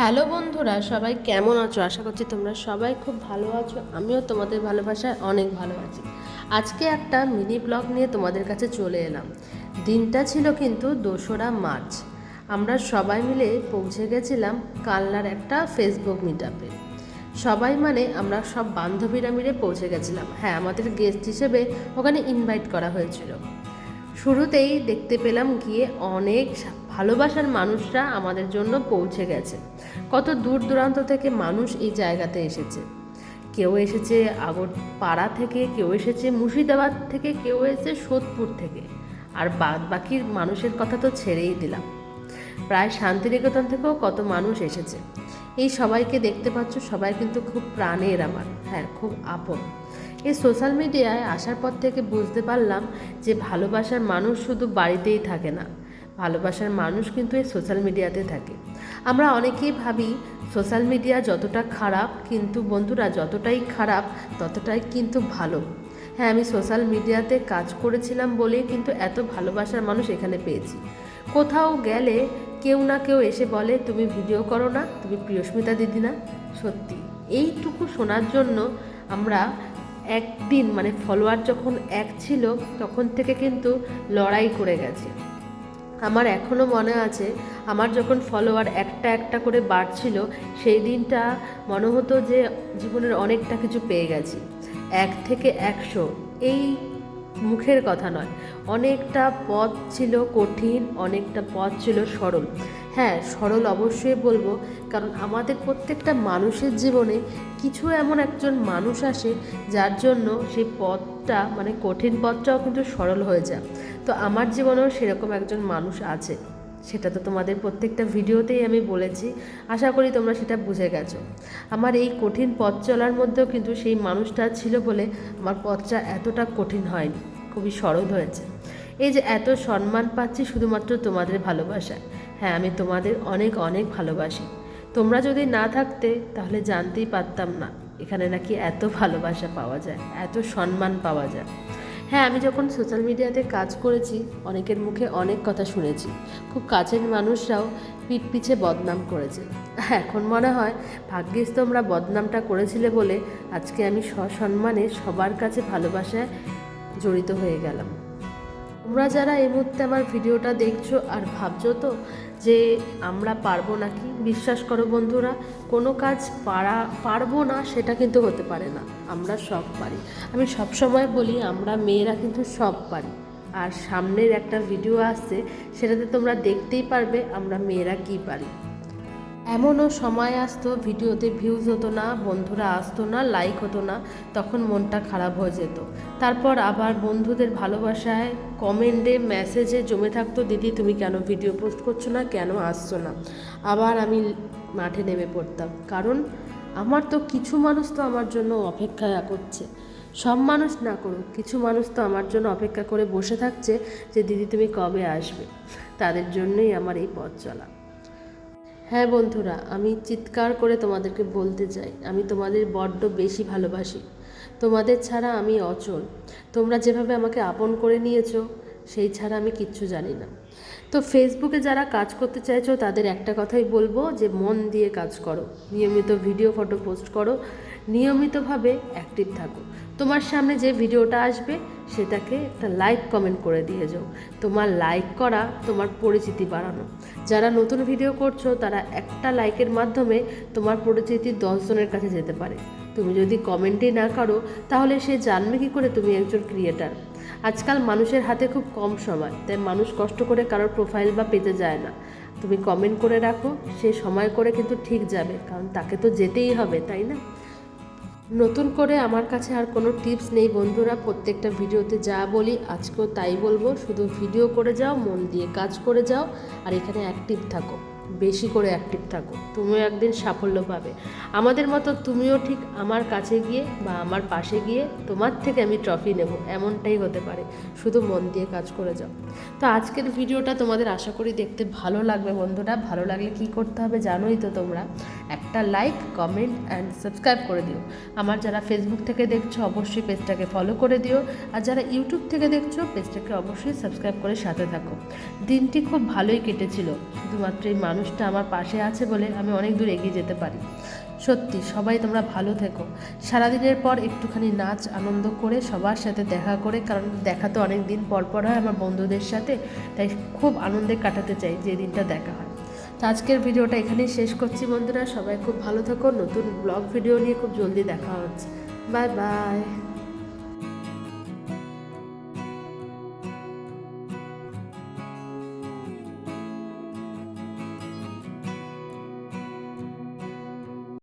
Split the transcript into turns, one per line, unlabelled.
Hello বন্ধুরা, সবাই কেমন আছো? আশা করছি তোমরা সবাই খুব ভালো আছো। আমিও তোমাদের ভালোবাসায় অনেক ভালো আছি। আজকে একটা মিনি ব্লগ নিয়ে তোমাদের কাছে চলে এলাম। দিনটা ছিল কিন্তু দোসরা মার্চ। আমরা সবাই মিলে পৌঁছে গেছিলাম কালনার একটা ফেসবুক মিটআপে। সবাই মানে আমরা সব বান্ধবীরা মিলে পৌঁছে গেছিলাম। হ্যাঁ আমাদের গেস্ট হিসেবে ওখানে ইনভাইট করা হয়েছিল। শুরুতেই দেখতে পেলাম গিয়ে অনেক ভালোবাসার মানুষরা আমাদের জন্য পৌঁছে গেছে। কত দূর দূরান্ত থেকে মানুষ এই জায়গাতে এসেছে। কেউ এসেছে আগর পাড়া থেকে, কেউ এসেছে মুর্শিদাবাদ থেকে, কেউ এসেছে সোদপুর থেকে। আর বাদ বাকির মানুষের কথা তো ছেড়েই দিলাম। প্রায় শান্তিনিকেতন থেকেও কত মানুষ এসেছে। এই সবাইকে দেখতে পাচ্ছ, সবাই কিন্তু খুব প্রাণের আমার। হ্যাঁ খুব আপন। এই সোশ্যাল মিডিয়ায় আসার পর থেকে বুঝতে পারলাম যে ভালোবাসার মানুষ শুধু বাড়িতেই থাকে না, ভালোবাসার মানুষ কিন্তু এই সোশ্যাল মিডিয়াতে থাকে। আমরা অনেকেই ভাবি সোশ্যাল মিডিয়া যতটা খারাপ কিন্তু বন্ধুরা যতটাই খারাপ ততটাই কিন্তু ভালো। হ্যাঁ আমি সোশ্যাল মিডিয়াতে কাজ করেছিলাম বলেই কিন্তু এত ভালোবাসার মানুষ এখানে পেয়েছি। কোথাও গেলে কেউ না কেউ এসে বলে, তুমি ভিডিও করো না, তুমি প্রিয়স্মিতা দিদি না। সত্যি, এইটুকু শোনার জন্য আমরা একদিন মানে ফলোয়ার যখন এক ছিল, তখন থেকে কিন্তু লড়াই করে গেছে। আমার এখনও মনে আছে, আমার যখন ফলোয়ার একটা একটা করে বাড়ছিল, সেই দিনটা মনে হতো যে জীবনের অনেকটা কিছু পেয়ে গেছি। এক থেকে একশো, এই মুখের কথা নয়। অনেকটা পথ ছিল কঠিন, অনেকটা পথ ছিল সরল। হ্যাঁ সরল অবশ্যই বলব, কারণ আমাদের প্রত্যেকটা মানুষের জীবনে কিছু এমন একজন মানুষ আসে যার জন্য সেই পথটা মানে কঠিন পথটাও কিন্তু সরল হয়ে যায়। তো আমার জীবনেও সেরকম একজন মানুষ আছে। সেটা তো তোমাদের প্রত্যেকটা ভিডিওতেই আমি বলেছি। আশা করি তোমরা সেটা বুঝে গেছো। আমার এই কঠিন পথ চলার মধ্যেও কিন্তু সেই মানুষটা ছিল বলে আমার পথটা এতটা কঠিন হয়নি, খুবই সরল হয়েছে। এই যে এত সম্মান পাচ্ছি শুধুমাত্র তোমাদের ভালোবাসায়। হ্যাঁ আমি তোমাদের অনেক অনেক ভালোবাসি। তোমরা যদি না থাকতে তাহলে জানতেই পারতাম না, এখানে নাকি এত ভালোবাসা পাওয়া যায়, এত সম্মান পাওয়া যায়। হ্যাঁ আমি যখন সোশ্যাল মিডিয়াতে কাজ করেছি, অনেকের মুখে অনেক কথা শুনেছি। খুব কাছের মানুষরাও পিঠ পিছে বদনাম করেছে। এখন মনে হয়, ভাগ্যিস তোমরা বদনামটা করেছিলে বলে আজকে আমি সসম্মানে সবার কাছে ভালোবাসায় জড়িত হয়ে গেলাম। তোমরা যারা এই মুহূর্তে আমার ভিডিওটা দেখছ আর ভাবছ তো যে আমরা পারব নাকি, বিশ্বাস করো বন্ধুরা, কোনো কাজ পারা, পারব না সেটা কিন্তু হতে পারে না। আমরা সব পারি। আমি সব সময় বলি, আমরা মেয়েরা কিন্তু সব পারি। আর সামনের একটা ভিডিও আসছে, সেটাতে তোমরা দেখতেই পারবে আমরা মেয়েরা কী পারি। এমনও সময় আসতো, ভিডিওতে ভিউজ হতো না, বন্ধুরা আসতো না লাইক হতো না, তখন মনটা খারাপ হয়ে যেত। তারপর আবার বন্ধুদের ভালোবাসায় কমেন্টে মেসেজে জমে থাকতো, দিদি, তুমি কেন ভিডিও পোস্ট করছ না? কেন আসছো না? আবার আমি মাঠে নেমে পড়তাম। কারণ আমার তো কিছু মানুষ তো আমার জন্য অপেক্ষা করছে। সব মানুষ না করুক, কিছু মানুষ তো আমার জন্য অপেক্ষা করে বসে থাকছে যে, দিদি, তুমি কবে আসবে? তাদের জন্যই আমার এই পথ চলা। হ্যাঁ বন্ধুরা, আমি চিৎকার করে তোমাদেরকে বলতে চাই। আমি তোমাদের বড্ড বেশি ভালোবাসি। তোমাদের ছাড়া আমি অচল। তোমরা যেভাবে আমাকে আপন করে নিয়েছো, সেই ছাড়া আমি কিচ্ছু জানি না। তো ফেসবুকে যারা কাজ করতে চাইছো, তাদের একটা কথাই বলব যে, মন দিয়ে কাজ করো। নিয়মিত ভিডিও ফটো পোস্ট করো। নিয়মিতভাবে অ্যাক্টিভ থাকো। তোমার সামনে যে ভিডিওটা আসবে, সেটাকে একটা লাইক কমেন্ট করে দিয়ে যাও। তোমার লাইক করা তোমার পরিচিতি বাড়ানো। যারা নতুন ভিডিও করছ, তারা একটা লাইকের মাধ্যমে তোমার পরিচিতি দশজনের কাছে যেতে পারে। তুমি যদি কমেন্টই না করো, তাহলে সে জানবে কী করে তুমি একজন ক্রিয়েটার আজকাল মানুষের হাতে খুব কম সময়, তাই মানুষ কষ্ট করে কারোর প্রোফাইল বা পেতে যায় না। তুমি কমেন্ট করে রাখো, সে সময় করে কিন্তু ঠিক যাবে, কারণ তাকে তো যেতেই হবে, তাই না? নতুন করে আমার কাছে আর কোনো টিপস নেই বন্ধুরা, প্রত্যেকটা ভিডিওতে যা বলি আজকেও তাই বলব। শুধু ভিডিও করে যাও, মন দিয়ে কাজ করে যাও, আর এখানে অ্যাক্টিভ থাকো। বেশি করে অ্যাক্টিভ থাকো। তুমিও একদিন সাফল্য পাবে। আমাদের মতো তুমিও ঠিক আমার কাছে গিয়ে বা আমার পাশে গিয়ে তোমার থেকে আমি ট্রফি নেব, এমনটাই হতে পারে। শুধু মন দিয়ে কাজ করে যাও। তো আজকের ভিডিওটা তোমাদের আশা করি দেখতে ভালো লাগবে বন্ধুরা। ভালো লাগলে কি করতে হবে জানোই তো তোমরা। একটা লাইক কমেন্ট অ্যান্ড সাবস্ক্রাইব করে দিও। আমার যারা ফেসবুক থেকে দেখছ, অবশ্যই পেজটাকে ফলো করে দিও। আর যারা ইউটিউব থেকে দেখছ, পেজটাকে অবশ্যই সাবস্ক্রাইব করে সাথে থাকো। দিনটি খুব ভালোই কেটেছিল। শুধুমাত্র এই মানুষ মানুষটা আমার পাশে আছে বলে আমি অনেক দূর এগিয়ে যেতে পারি। সত্যি, সবাই তোমরা ভালো থেকো। সারাদিনের পর একটুখানি নাচ, আনন্দ করে সবার সাথে দেখা করে, কারণ দেখা তো অনেক দিন পর পর হয় আমার বন্ধুদের সাথে, তাই খুব আনন্দে কাটাতে চাই যে দিনটা দেখা হয়। তো আজকের ভিডিওটা এখানেই শেষ করছি বন্ধুরা, সবাই খুব ভালো থেকো, নতুন ব্লগ ভিডিও নিয়ে খুব জলদি দেখা হচ্ছে। Bye bye